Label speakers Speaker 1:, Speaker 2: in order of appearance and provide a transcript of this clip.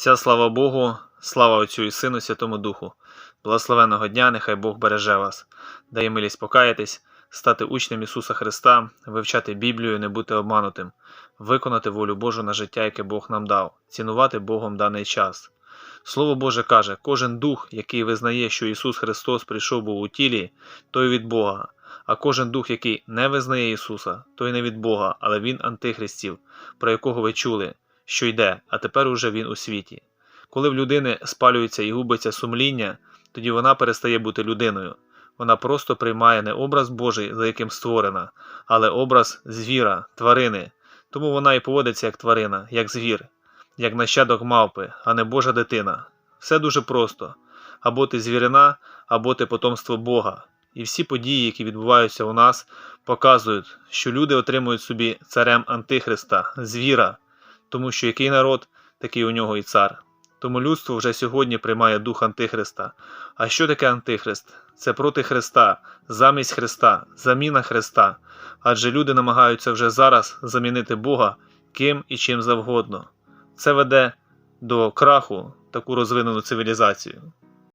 Speaker 1: Вся слава Богу, слава Отцю і Сину, Святому Духу. Благословенного дня, нехай Бог береже вас, дає милість покаятись, стати учнем Ісуса Христа, вивчати Біблію, не бути обманутим, виконати волю Божу на життя, яке Бог нам дав, цінувати Богом даний час. Слово Боже каже: кожен дух, який визнає, що Ісус Христос прийшов був у тілі, той від Бога. А кожен дух, який не визнає Ісуса, той не від Бога, але він антихристів, про якого ви чули, що йде, а тепер уже він у світі. Коли в людини спалюється і губиться сумління, тоді вона перестає бути людиною. Вона просто приймає не образ Божий, за яким створена, але образ звіра, тварини. Тому вона і поводиться як тварина, як звір, як нащадок мавпи, а не Божа дитина. Все дуже просто: або ти звірина, або ти потомство Бога. І всі події, які відбуваються у нас, показують, що люди отримують собі царем Антихриста, звіра, тому що який народ, такий у нього і цар. Тому людство вже сьогодні приймає дух Антихриста. А що таке Антихрист? Це проти Христа, замість Христа, заміна Христа. Адже люди намагаються вже зараз замінити Бога ким і чим завгодно. Це веде до краху таку розвинену цивілізацію.